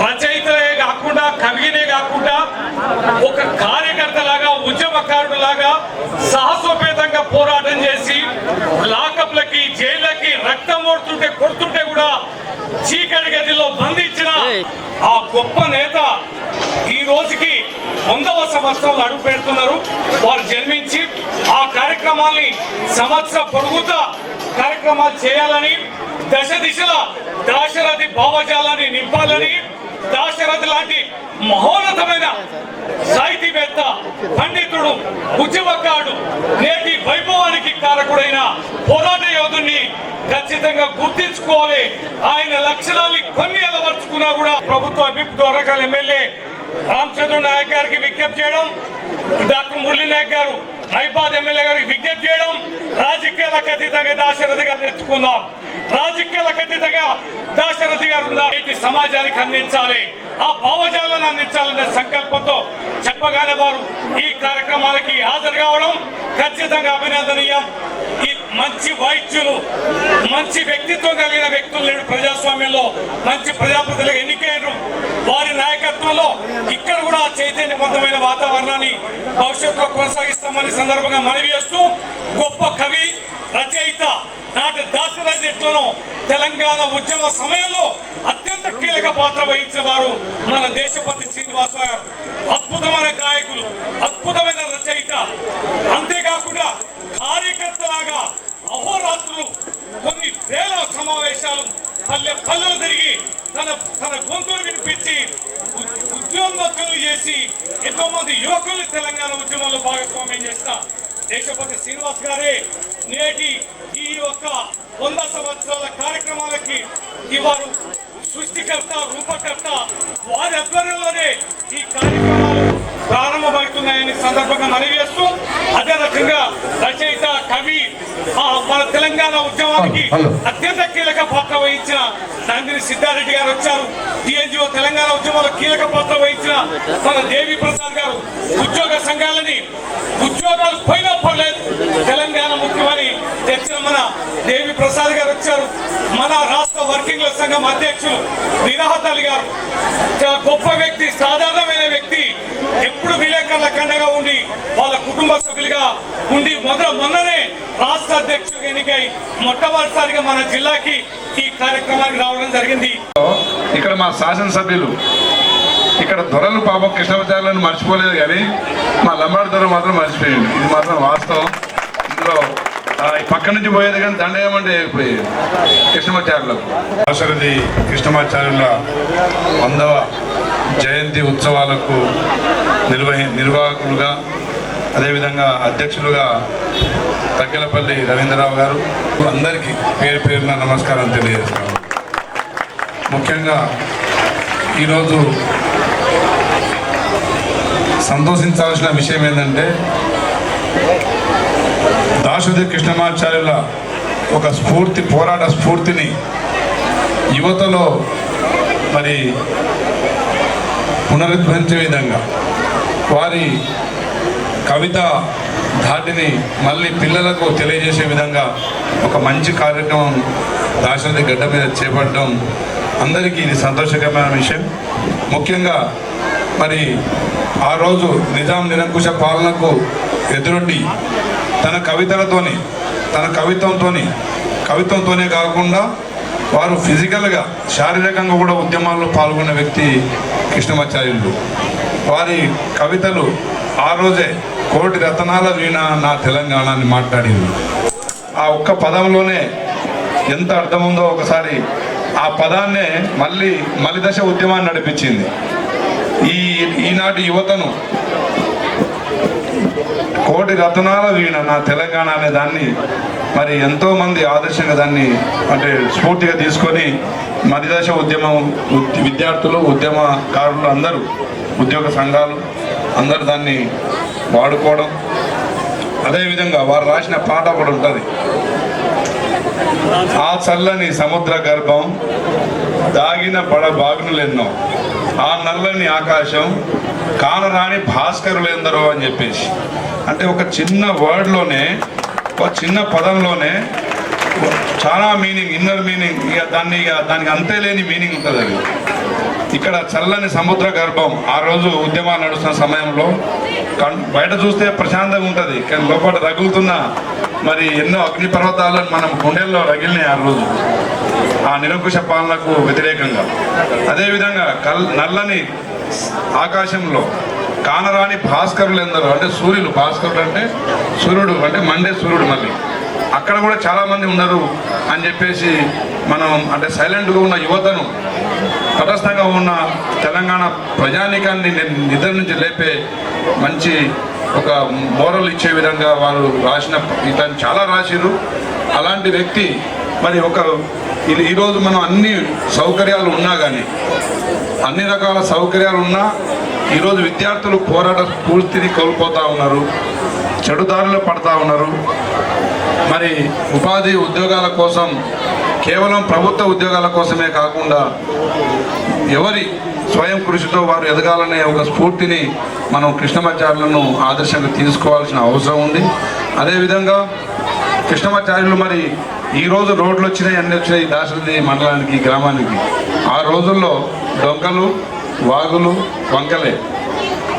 రచయితలే కాకుండా కవినే కాకుండా ఒక కార్యకర్తలాగా ఉద్యమకారుడులాగా సాహసోపేతంగా పోరాటం చేసి లాకప్లకి జైళ్ళకి రక్తం ఓడుతుంటే కొడుతుంటే కూడా చీకటి గదిలో బంధించిన ఆ గొప్ప నేత ఈ రోజుకి వందవ సంవత్సరంలో అడుగు పెడుతున్నారు. వారు జన్మించి ఆ కార్యక్రమాల్ని సంవత్సర పొడుగుతా కార్యక్రమాలు చేయాలని దశ దిశల దాశరథి భావజాలాన్ని నింపాలని దాశరథి లాంటి మహోన్నతమైన సాహితీవేత్త పండితుడు ఉద్యమకారుడు నేటి వైభవానికి కారకుడైన పోరాట యోధుణ్ణి ఖచ్చితంగా గుర్తించుకోవాలి. ఆయన లక్షణాన్ని కొన్ని అలవర్చుకున్నా కూడా ప్రభుత్వ విప్ దొరకాల ఎమ్మెల్యే రామచంద్ర నాయక్ గారికి విజ్ఞప్తి చేయడం డాక్టర్ మురళీ నాయక్ గారు మైబాద్ ఎమ్మెల్యే గారికి విజ్ఞప్తి చేయడం రాజకీయాలకు అతీతంగా దాశరథి గారిని రాజకీయాలకు అతీతంగా దాశరథి గారు ఉన్నారు. సమాజానికి అందించాలి. ఆ భావజాలను అందించాలనే సంకల్పంతో చెప్పగానే వారు ఈ కార్యక్రమాలకి హాజరు కావడం ఖచ్చితంగా అభినందనీయం. ఈ మంచి వైద్యులు మంచి వ్యక్తిత్వం కలిగిన వ్యక్తులు నేడు ప్రజాస్వామ్యంలో. మంచి ప్రజాప్రతినిధులుగా ఎన్నికయ్యారు వారి నాయకత్వంలో ఇక్కడ కూడా చైతన్యవంతమైన వాతావరణాన్ని భవిష్యత్తులో కొనసాగిస్తామని సందర్భంగా మనవి చేస్తూ గొప్ప కవి రచయిత నాటి దాసరాజ్యంలోనూ తెలంగాణ ఉద్యమ సమయంలో అత్యంత కీలక పాత్ర వహించిన వారు మన దేశపతి శ్రీనివాస గారు. అద్భుతమైన గాయకులు అద్భుతమైన రచయిత. అంతేకాకుండా కార్యకర్తలాగా అహోరాత్రులు కొన్ని వేల సమావేశాలు పల్లె పల్లెలు తిరిగి తన తన గొంతులు వినిపించి ఉ- ఉద్యోగస్తులు చేసి ఎంతో మంది యువకులు తెలంగాణ ఉద్యమంలో భాగస్వామ్యం చేసిన దేశపతి శ్రీనివాస్ గారే నేటి ఈ యొక్క వంద సంవత్సరాల కార్యక్రమాలకి ఇవారు సృష్టికర్త రూపకర్త వారి ఆధ్వర్యంలోనే ఈ కార్యక్రమాలు ప్రారంభమవుతున్నాయని సందర్భంగా మనవి చేస్తూ అదే రకంగా రచయిత కవి మన తెలంగాణ ఉద్యమానికి. అత్యంత కీలక పాత్ర వహించిన నందిని సిద్ధారెడ్డి గారు వచ్చారు టీఎన్జిఓ తెలంగాణ ఉద్యమంలో కీలక పాత్ర వహించిన మన దేవి ప్రసాద్ గారు ఉద్యోగ సంఘాలని ఉద్యోగాలు పోయినా పర్లేదు తెలంగాణ తెచ్చిన మన దేవి ప్రసాద్ గారు వచ్చారు. మన రాష్ట్ర వర్కింగ్ సంఘం అధ్యక్షులు నిరాహత్ గారు. గొప్ప వ్యక్తి సాధారణమైన వ్యక్తి. ఎప్పుడు విలేకరుల కండగా ఉండి వాళ్ళ కుటుంబ సభ్యులుగా ఉండి మొదట మొన్ననే రాష్ట్ర అధ్యక్షుడు ఎన్నికై మొట్టమొదటిసారిగా మన జిల్లాకి ఈ కార్యక్రమానికి రావడం జరిగింది. ఇక్కడ మా శాసనసభ్యులు ఇక్కడ దొరలు పాపం కృష్ణాచార్యులను మర్చిపోలేదు కానీ మా లంబాడి దొర మాత్రం మర్చిపోయింది ఇది మాత్రం వాస్తవం. ఇందులో పక్క నుంచి పోయేది కానీ దండేయమంటే పోయేది. కృష్ణమాచార్యులకు దాశరథి కృష్ణమాచార్యుల వందవ జయంతి ఉత్సవాలకు నిర్వహి నిర్వాహకులుగా అదేవిధంగా అధ్యక్షులుగా తగ్గలపల్లి రవీంద్రరావు గారు. అందరికీ పేరు పేరున నమస్కారం తెలియజేస్తాను ముఖ్యంగా ఈరోజు సంతోషించాల్సిన విషయం ఏంటంటే దాశుది కృష్ణమాచార్యుల ఒక స్ఫూర్తి పోరాట స్ఫూర్తిని యువతలో మరి పునరుద్ధరించే విధంగా వారి కవిత ధాటిని మళ్ళీ పిల్లలకు తెలియజేసే విధంగా ఒక మంచి కార్యక్రమం దాశరథి గడ్డ మీద చేపట్టడం అందరికీ ఇది సంతోషకరమైన విషయం. ముఖ్యంగా మరి ఆ రోజు నిజాం నిరంకుశ పాలనకు ఎదురొడ్డి తన కవితలతోని తన కవిత్వంతోని కవిత్వంతోనే కాకుండా వారు ఫిజికల్గా శారీరకంగా కూడా ఉద్యమాల్లో పాల్గొన్న వ్యక్తి కృష్ణమాచార్యులు. వారి కవితలు ఆ రోజే కోటి రతనాల వీణ నా తెలంగాణ అని మాట్లాడింది. ఆ ఒక్క పదంలోనే ఎంత అర్థం ఉందో ఒకసారి ఆ పదాన్నే మళ్ళీ మలిదశ ఉద్యమాన్ని నడిపించింది. ఈ ఈనాటి యువతను కోటి రతనాల వీణ నా తెలంగాణ అనే దాన్ని మరి ఎంతో మంది ఆదర్శంగా దాన్ని అంటే స్ఫూర్తిగా తీసుకొని మలిదశ ఉద్యమం విద్యార్థులు ఉద్యమకారులు అందరూ ఉద్యోగ సంఘాలు అందరూ దాన్ని వాడుకోవడం. అదేవిధంగా వారు రాసిన పాట కూడా ఉంటుంది. ఆ చల్లని సముద్ర గర్భం దాగిన పడ బాగునులెన్నో ఆ నల్లని ఆకాశం కానరాని భాస్కరులెందరో అని చెప్పేసి. అంటే ఒక చిన్న వర్డ్లోనే ఒక చిన్న పదంలోనే చాలా మీనింగ్ ఇన్నర్ మీనింగ్ ఇక దాన్ని ఇక దానికి అంతే లేని మీనింగ్ ఉంటుంది అది. ఇక్కడ చల్లని సముద్ర గర్భం ఆ రోజు ఉద్యమాలు నడుస్తున్న సమయంలో బయట చూస్తే ప్రశాంతంగా ఉంటుంది. కానీ లోపల రగులుతున్న మరి ఎన్నో అగ్ని పర్వతాలను మనం గుండెల్లో రగిలినాయి ఆ రోజు. ఆ నిరంకుశ పాలనకు వ్యతిరేకంగా. అదేవిధంగా కల్ నల్లని ఆకాశంలో కానరాని భాస్కరులు ఎందరో అంటే సూర్యులు. భాస్కరులు అంటే సూర్యుడు అంటే మండే సూర్యుడు మళ్ళీ. అక్కడ కూడా చాలామంది ఉన్నారు అని చెప్పేసి మనం అంటే సైలెంట్గా ఉన్న యువతను తటస్థంగా ఉన్న తెలంగాణ ప్రజానికాన్ని నిద్ర నుంచి లేపే మంచి ఒక మోరల్ ఇచ్చే విధంగా వారు రాసిన ఇతను చాలా రాసిరు అలాంటి వ్యక్తి మరి ఒక ఈరోజు మనం అన్ని సౌకర్యాలు ఉన్నా కానీ అన్ని రకాల సౌకర్యాలు ఉన్నా ఈరోజు విద్యార్థులు పోరాట స్ఫూర్తిని కోల్పోతూ ఉన్నారు చెడుదారులు పడతా ఉన్నారు. మరి ఉపాధి ఉద్యోగాల కోసం కేవలం ప్రభుత్వ ఉద్యోగాల కోసమే కాకుండా ఎవరి స్వయం కృషితో వారు ఎదగాలనే ఒక స్ఫూర్తిని మనం కృష్ణమాచార్యులను ఆదర్శంగా తీసుకోవాల్సిన అవసరం ఉంది. అదేవిధంగా కృష్ణమాచార్యులు మరి ఈ రోజు రోడ్లు వచ్చినాయి అన్ని వచ్చినాయి దాశరథి మండలానికి గ్రామానికి. ఆ రోజుల్లో డొంకలు వాగులు వంకలే.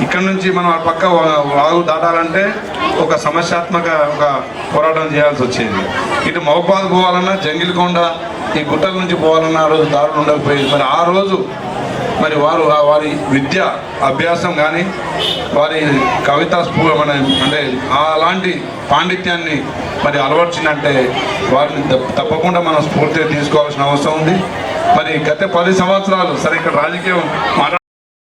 ఇక్కడ నుంచి మనం ఆ పక్క వా- వాగు దాటాలంటే ఒక సమస్యాత్మక ఒక పోరాటం చేయాల్సి వచ్చేది. ఇటు మహబాద్ పోవాలన్నా జంగిల్కొండ ఈ గుట్టల నుంచి పోవాలన్నా ఆ రోజు దారులు ఉండకపోయేది. మరి ఆ రోజు మరి వారు ఆ వారి విద్య అభ్యాసం కానీ వారి కవితా స్ఫూ మన అంటే అలాంటి పాండిత్యాన్ని మరి అలవర్చిందంటే వారిని తప్పకుండా మనం స్ఫూర్తిగా తీసుకోవాల్సిన అవసరం ఉంది. మరి గత పది సంవత్సరాలు సరే ఇక్కడ రాజకీయం